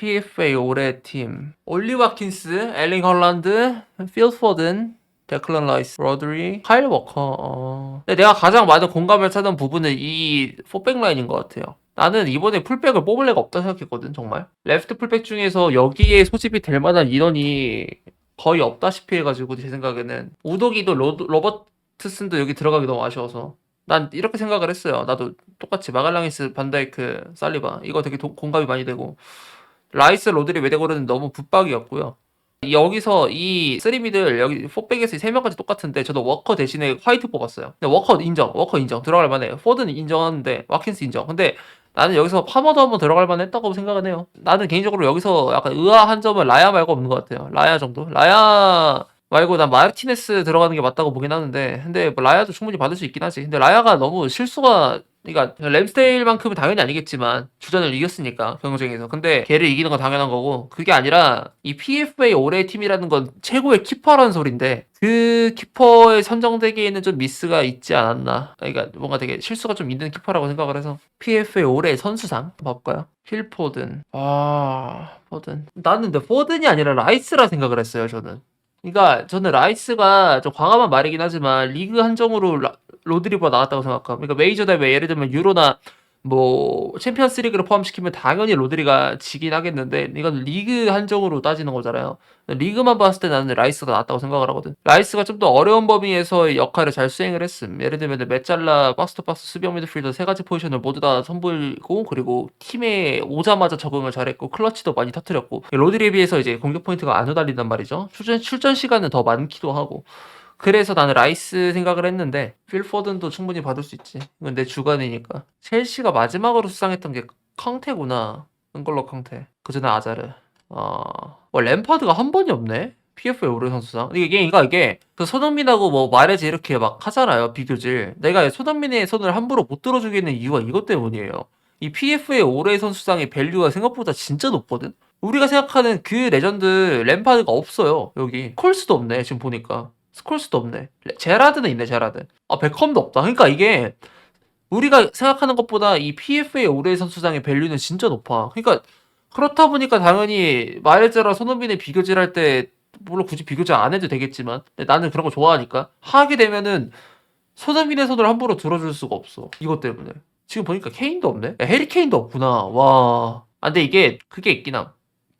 PFA 올해 팀 올리 와킨스, 엘링 헐란드, 필 포든, 데클런 라이스, 로드리, 카일 워커. 어. 근데 내가 가장 많은 공감을 찾은 부분은 이 포백 라인인 것 같아요. 나는 이번에 풀백을 뽑을 애가 없다 생각했거든 정말. 레프트 풀백 중에서 여기에 소집이 될 만한 인원이 거의 없다시피 해가지고 제 생각에는 로, 로버트슨도 여기 들어가기 너무 아쉬워서 난 이렇게 생각을 했어요. 나도 똑같이 마갈랑이스, 반다이크, 살리바 이거 되게 도- 공감이 많이 되고 라이스, 로드리, 웨데고르는 너무 붙박이었고요. 여기서 이 쓰리미들 여기 포백에서 세 명까지 똑같은데 저도 워커 대신에 화이트 뽑았어요. 근데 워커 인정, 워커 인정 들어갈 만해요. 포드는 인정하는데 와킨스 인정. 근데 나는 여기서 파머도 한번 들어갈 만했다고 생각은 해요. 나는 개인적으로 여기서 약간 의아한 점은 라야 말고 없는 것 같아요. 라야 정도. 라야 말고 난 마르티네스 들어가는 게 맞다고 보긴 하는데 근데 뭐 라야도 충분히 받을 수 있긴 하지. 근데 라야가 너무 실수가 그러니까 램스테일만큼은 당연히 아니겠지만 주전을 이겼으니까 경쟁에서. 근데 걔를 이기는 건 당연한 거고 그게 아니라 이 PFA 올해의 팀이라는 건 최고의 키퍼라는 소린데 그 키퍼에 선정되기에는 좀 미스가 있지 않았나. 그러니까 뭔가 되게 실수가 좀 있는 키퍼라고 생각을 해서 PFA 올해의 선수상 봐볼까요? 필 포든. 아 포든. 나는 근데 포든이 아니라 라이스라 생각을 했어요 저는. 그러니까 저는 라이스가 좀 과감한 말이긴 하지만 리그 한정으로 라- 로드리버가 나왔다고 생각함. 그러니까 메이저 대회 예를 들면 유로나 뭐 챔피언스 리그를 포함시키면 당연히 로드리가 지긴 하겠는데 이건 리그 한정으로 따지는 거잖아요. 리그만 봤을 때 나는 라이스가 나왔다고 생각을 하거든. 라이스가 좀 더 어려운 범위에서의 역할을 잘 수행을 했음. 예를 들면 메짤라, 박스투박스, 수비형 미드필더 세 가지 포지션을 모두 다 선보이고 그리고 팀에 오자마자 적응을 잘했고 클러치도 많이 터뜨렸고 로드리에 비해서 이제 공격 포인트가 안 후달린단 말이죠. 출전, 출전 시간은 더 많기도 하고 그래서 나는 라이스 생각을 했는데 필 포든도 충분히 받을 수 있지. 이건 내 주관이니까. 첼시가 마지막으로 수상했던 게 캉테구나. 은걸로 캉테. 그 전에 아자르. 어, 와, 램파드가 한 번이 없네. PF의 올해 선수상. 이게 그러니까 이게 그 손흥민하고 뭐 말해지 이렇게 막 하잖아요 비교질. 내가 손흥민의 손을 함부로 못 들어주겠는 이유가 이것 때문이에요. 이 PF의 올해 선수상의 밸류가 생각보다 진짜 높거든. 우리가 생각하는 그 레전드 램파드가 없어요 여기. 콜스도 없네 지금 보니까. 스콜스도 없네. 레- 제라드는 있네, 제라드. 아, 베컴도 없다. 그러니까 이게 우리가 생각하는 것보다 이 PFA 올해 선수상의 밸류는 진짜 높아. 그러니까 그렇다 보니까 당연히 마일즈랑 손흥민의 비교질 할 때 물론 굳이 비교질 안 해도 되겠지만 나는 그런 거 좋아하니까 하게 되면은 손흥민의 손을 함부로 들어줄 수가 없어. 이것 때문에. 지금 보니까 케인도 없네. 야, 해리 케인도 없구나. 와. 아, 근데 이게 그게 있긴 함.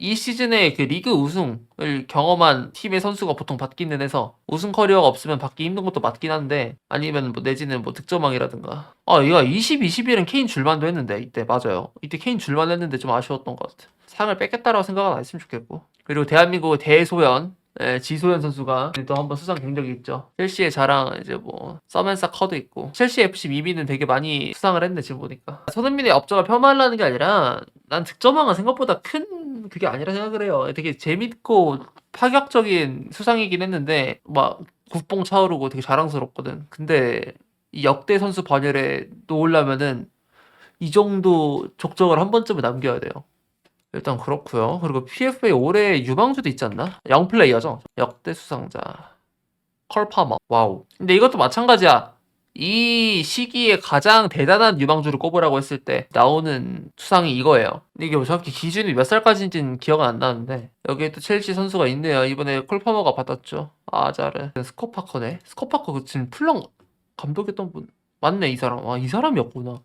이 시즌에 그 리그 우승을 경험한 팀의 선수가 보통 받기는 해서 우승 커리어가 없으면 받기 힘든 것도 맞긴 한데 아니면 뭐 내지는 뭐 득점왕이라든가. 아 얘가 20, 21은 케인 줄만도 했는데 이때. 맞아요. 이때 케인 줄만 했는데 좀 아쉬웠던 것 같아. 상을 뺏겠다라고 생각은 안 했으면 좋겠고. 그리고 대한민국의 대소연 예, 지소연 선수가 또 한번 수상 경력이 있죠. 첼시의 자랑 이제 뭐 서맨사 커도 있고 첼시 FC 미미는 되게 많이 수상을 했네 지금 보니까 손흥민의 업적을 폄하하려는 게 아니라 난 득점왕은 생각보다 큰 그게 아니라 생각을 해요. 되게 재밌고 파격적인 수상이긴 했는데 막 국뽕 차오르고 되게 자랑스럽거든. 근데 이 역대 선수 반열에 놓으려면은 이 정도 족적을 한 번쯤은 남겨야 돼요. 일단 그렇고요. 그리고 PFA 올해 유망주도 있지 않나? 영 플레이어죠. 역대 수상자. 컬파머. 와우. 근데 이것도 마찬가지야. 이 시기에 가장 대단한 유망주를 꼽으라고 했을 때 나오는 수상이 이거예요. 이게 뭐 정확히 기준이 몇 살까지인지는 기억은 안 나는데 여기에 또 첼시 선수가 있네요. 이번에 콜파머가 받았죠. 아자르. 스코파커네. 스코파커 그 지금 플렁 감독했던 분 맞네 이 사람. 아이 사람이었구나.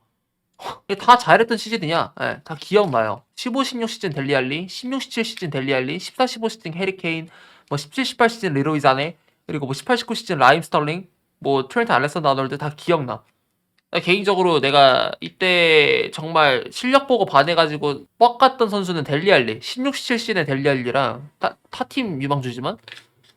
다 잘했던 시즌이냐? 예, 다 기억나요. 15, 16 시즌 델리 알리, 16, 17 시즌 델리 알리, 14, 15 시즌 해리케인, 뭐 17, 18 시즌 리로이 자네, 그리고 뭐 18, 19 시즌 라임 스털링, 뭐 트렌트 알렉산더 아놀드 다 기억나. 개인적으로 내가 이때 정말 실력 보고 반해가지고 뻑 갔던 선수는 델리 알리, 16, 17 시즌의 델리 알리랑 타, 타팀 유망주지만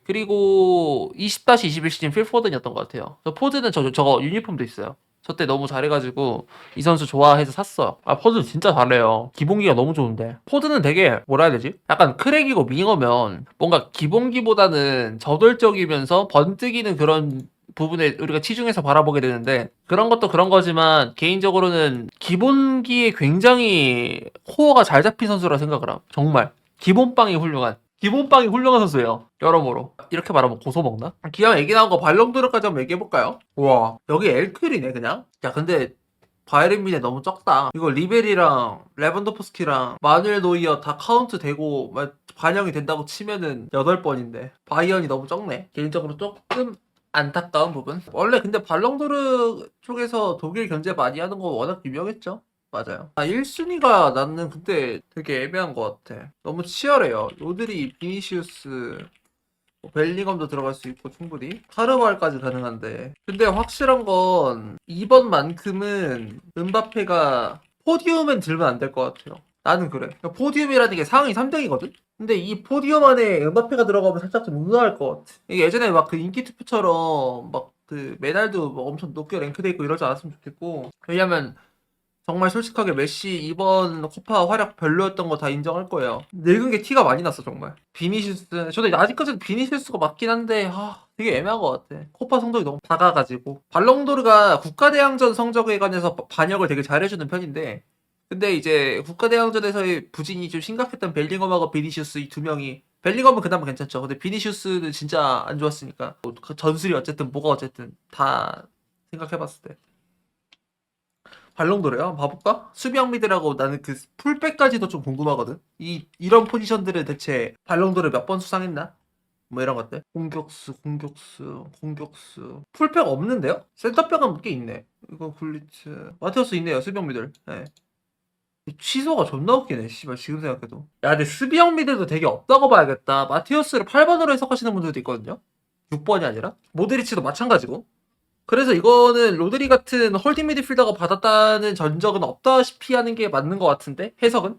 그리고 20-21 시즌 필 포든이었던 것 같아요. 저 포드는 저, 저거 유니폼도 있어요. 저 때 너무 잘해가지고 이 선수 좋아해서 샀어요. 아 포드 진짜 잘해요. 기본기가 너무 좋은데 포드는 되게 뭐라 해야 되지? 약간 크랙이고 밍어면 뭔가 기본기보다는 저돌적이면서 번뜩이는 그런 부분에 우리가 치중해서 바라보게 되는데 그런 것도 그런 거지만 개인적으로는 기본기에 굉장히 코어가 잘 잡힌 선수라 생각을 함. 정말 기본빵이 훌륭한. 기본빵이 훌륭한 선수예요. 여러모로. 이렇게 말하면 고소 먹나? 기왕 얘기 나온 거 발롱도르까지 한번 얘기해볼까요? 와, 여기 엘클이네, 그냥. 야, 근데 바이른 미네 너무 적다. 이거 리벨이랑 레반도프스키랑 마누엘 노이어 다 카운트 되고 막 반영이 된다고 치면은 8번인데 바이언이 너무 적네. 개인적으로 조금 안타까운 부분. 원래 근데 발롱도르 쪽에서 독일 견제 많이 하는 거 워낙 유명했죠. 맞아요. 아, 1순위가 나는 근데 되게 애매한 것 같아. 너무 치열해요. 로드리, 비니시우스, 뭐 벨링엄도 들어갈 수 있고 충분히. 카르발까지 가능한데. 근데 확실한 건 이번만큼은 은바페가 포디움엔 들면 안 될 것 같아요. 나는 그래. 그러니까 포디움이라는 게 상위 3등이거든? 근데 이 포디움 안에 은바페가 들어가면 살짝 좀 의아할 것 같아. 이게 예전에 막 그 인기 투표처럼 막 그 메달도 막 엄청 높게 랭크돼 있고 이러지 않았으면 좋겠고. 왜냐면 정말 솔직하게 메시 이번 코파 활약 별로였던 거 다 인정할 거예요. 늙은 게 티가 많이 났어 정말. 비니시우스 저도 아직까지는 비니시우스가 맞긴 한데 아, 되게 애매한 것 같아. 코파 성적이 너무 작아가지고 발롱도르가 국가대항전 성적에 관해서 바- 반영을 되게 잘해주는 편인데 근데 이제 국가대항전에서의 부진이 좀 심각했던 벨링엄하고 비니시우스 이 두 명이 벨링엄은 그나마 괜찮죠. 근데 비니시우스는 진짜 안 좋았으니까 뭐그 전술이 어쨌든 뭐가 어쨌든 다 생각해봤을 때. 발롱도르요? 한번 봐볼까? 수비형 미드라고 나는 그 풀백까지도 좀 궁금하거든. 이 이런 포지션들은 대체 발롱도르 몇 번 수상했나? 뭐 이런 것들. 공격수, 공격수, 공격수. 풀백 없는데요? 센터백은 꽤 있네. 이거 굴리츠. 마테우스 있네요. 수비형 미들. 네. 이 취소가 존나 웃기네. 씨발 지금 생각해도. 야, 근데 수비형 미들도 되게 없다고 봐야겠다. 마테우스를 8번으로 해석하시는 분들도 있거든요. 6번이 아니라. 모드리치도 마찬가지고. 그래서 이거는 로드리 같은 홀딩 미드필더가 받았다는 전적은 없다시피 하는 게 맞는 것 같은데? 해석은?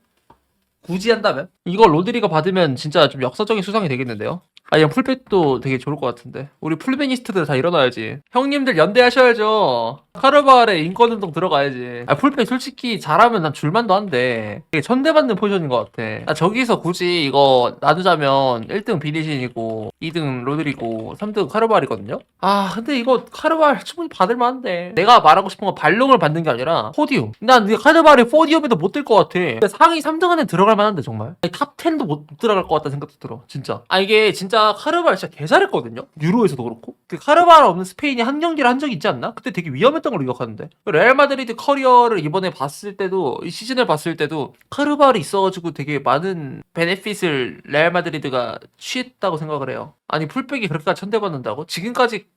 굳이 한다면? 이거 로드리가 받으면 진짜 좀 역사적인 수상이 되겠는데요. 아니면 풀백도 되게 좋을 것 같은데 우리 풀베니스트들 다 일어나야지. 형님들 연대하셔야죠. 카르바알에 인권운동 들어가야지. 아 풀백 솔직히 잘하면 난 줄만도 한데 되게 천대받는 포지션인 것 같아. 아, 저기서 굳이 이거 나누자면 1등 비니신이고 2등 로드리고 3등 카르바알이거든요. 아 근데 이거 카르바알 충분히 받을만한데 내가 말하고 싶은 건 발롱을 받는 게 아니라 포디움. 난 카르바알이 포디움에도 못 들 것 같아. 상위 3등 안에 들어갈 만한데 정말. 아니, 탑 10도 못 들어갈 것 같다는 생각도 들어. 진짜. 아 이게 진짜 카르바알 진짜 개 잘했거든요. 유로에서도 그렇고. 그 카르바알 없는 스페인이 한 경기를 한 적이 있지 않나? 그때 되게 위험했던 걸로 기억하는데. 레알 마드리드 커리어를 이번에 봤을 때도 이 시즌을 봤을 때도 카르바알이 있어가지고 되게 많은 베네핏을 레알 마드리드가 취했다고 생각을 해요. 아니 풀백이 그렇게까지 천대받는다고? 지금까지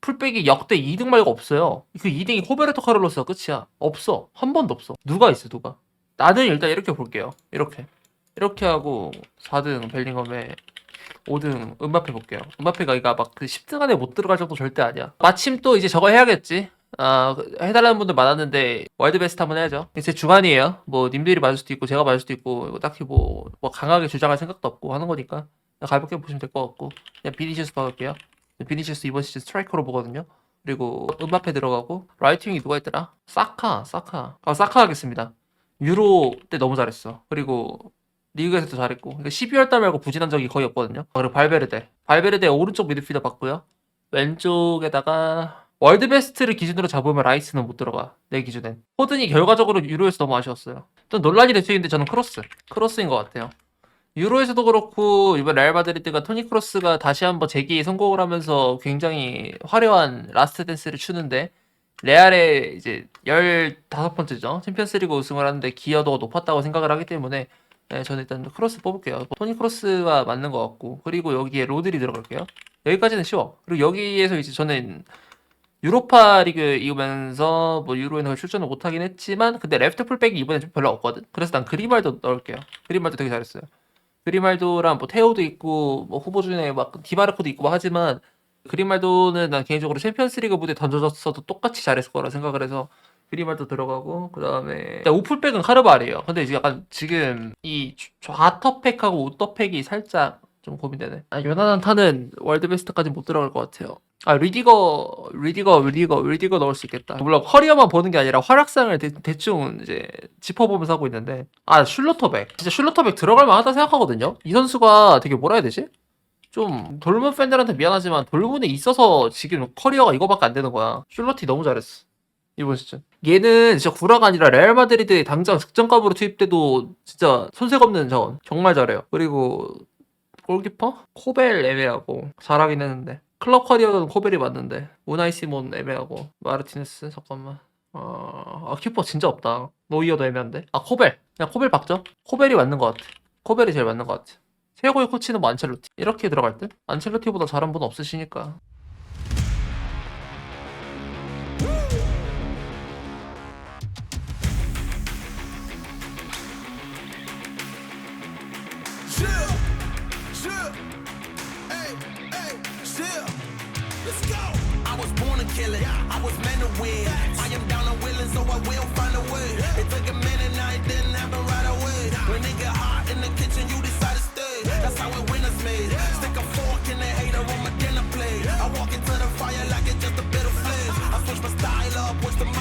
풀백이 역대 2등 말고 없어요. 그 2등이 호베르토 카를로스가 끝이야. 없어. 한 번도 없어. 누가 있어, 누가? 나는 일단 이렇게 볼게요. 이렇게. 이렇게 하고 4등 벨링엄에 5등 음바페 볼게요. 음바페가 이가 막그 10등 안에 못 들어갈 정도 절대 아니야. 마침 또 이제 저거 해야겠지. 아, 그 해달라는 분들 많았는데 월드 베스트 한번 해야죠. 제 주관이에요. 뭐 님들이 맞을 수도 있고 제가 맞을 수도 있고 이거 딱히 뭐, 뭐 강하게 주장할 생각도 없고 하는 거니까 그냥 가볍게 보시면 될 것 같고 그냥 비니시우스 봐볼게요. 비니시우스 이번 시즌 스트라이커로 보거든요. 그리고 음바페 들어가고 라이팅이 누가 있더라? 사카, 사카. 아, 사카 하겠습니다. 유로 때 너무 잘했어. 그리고 리그에서도 잘했고 그러니까 12월 달 말고 부진한 적이 거의 없거든요. 그리고 발베르데. 발베르데 오른쪽 미드필더 봤고요. 왼쪽에다가 월드 베스트를 기준으로 잡으면 라이스는 못 들어가. 내 기준엔. 호든이 결과적으로 유로에서 너무 아쉬웠어요. 좀 논란이 될 수 있는데 저는 크로스. 크로스인 것 같아요. 유로에서도 그렇고 이번 레알 마드리드가 토니 크로스가 다시 한번 재기에 성공을 하면서 굉장히 화려한 라스트 댄스를 추는데 레알의 이제 15번째죠. 챔피언스리그 우승을 하는데 기여도가 높았다고 생각을 하기 때문에 네, 저는 일단 크로스 뽑을게요. 토니 크로스가 맞는 것 같고 그리고 여기에 로드리 들어갈게요. 여기까지는 쉬워. 그리고 여기에서 이제 저는 유로파 리그 이으면서 뭐 유로에는 출전을 못하긴 했지만 근데 레프트 풀백이 이번에 좀 별로 없거든. 그래서 난 그리말도 넣을게요. 그리말도 되게 잘했어요. 그리말도랑 뭐 테오도 있고 뭐 후보 중에 막 디바르코도 있고 뭐 하지만 그리말도는 난 개인적으로 챔피언스리그 무대 던져졌어도 똑같이 잘했을 거라 생각을 해서 그리말도 들어가고 그 다음에 우풀백은 카르바알이에요. 근데 이제 약간 지금 이 좌터팩하고 우터팩이 살짝 좀 고민되네. 아, 요나단 타는 월드 베스트까지 못 들어갈 것 같아요. 아 리디거 리디거 리디거 리디거 넣을 수 있겠다. 물론 커리어만 보는 게 아니라 활약상을 대, 충 이제 짚어보면서 하고 있는데 아 슐러터백 진짜 슐러터백 들어갈 만하다 생각하거든요. 이 선수가 되게 뭐라 해야 되지? 좀 돌문 팬들한테 미안하지만 돌문에 있어서 지금 커리어가 이거밖에 안 되는 거야. 슐러티 너무 잘했어. 이번 시즌. 얘는 진짜 구라가 아니라 레알 마드리드에 당장 득점값으로 투입돼도 진짜 손색 없는 자원. 정말 잘해요. 그리고 골키퍼? 코벨 애매하고 잘하긴 했는데 클럽 커리어는 코벨이 맞는데 우나이 시몬 애매하고 마르티네스 잠깐만 어, 아, 키퍼 진짜 없다. 노이어도 애매한데. 아, 코벨. 그냥 코벨 박죠? 코벨이 맞는 것 같아. 코벨이 제일 맞는 것 같아. 최고의 코치는 뭐 안첼로티. 이렇게 들어갈 듯? 안첼로티보다 잘한 분 없으시니까. I was born to kill it. I was meant to win. I am down and willing, so I will find a way. It took a minute, now it didn't happen right away. When it get hot in the kitchen, you decide to stay. That's how it winners made. Stick a fork in the hater on my dinner plate. I walk into the fire like it's just a bit of flames. I switch my style up, watch the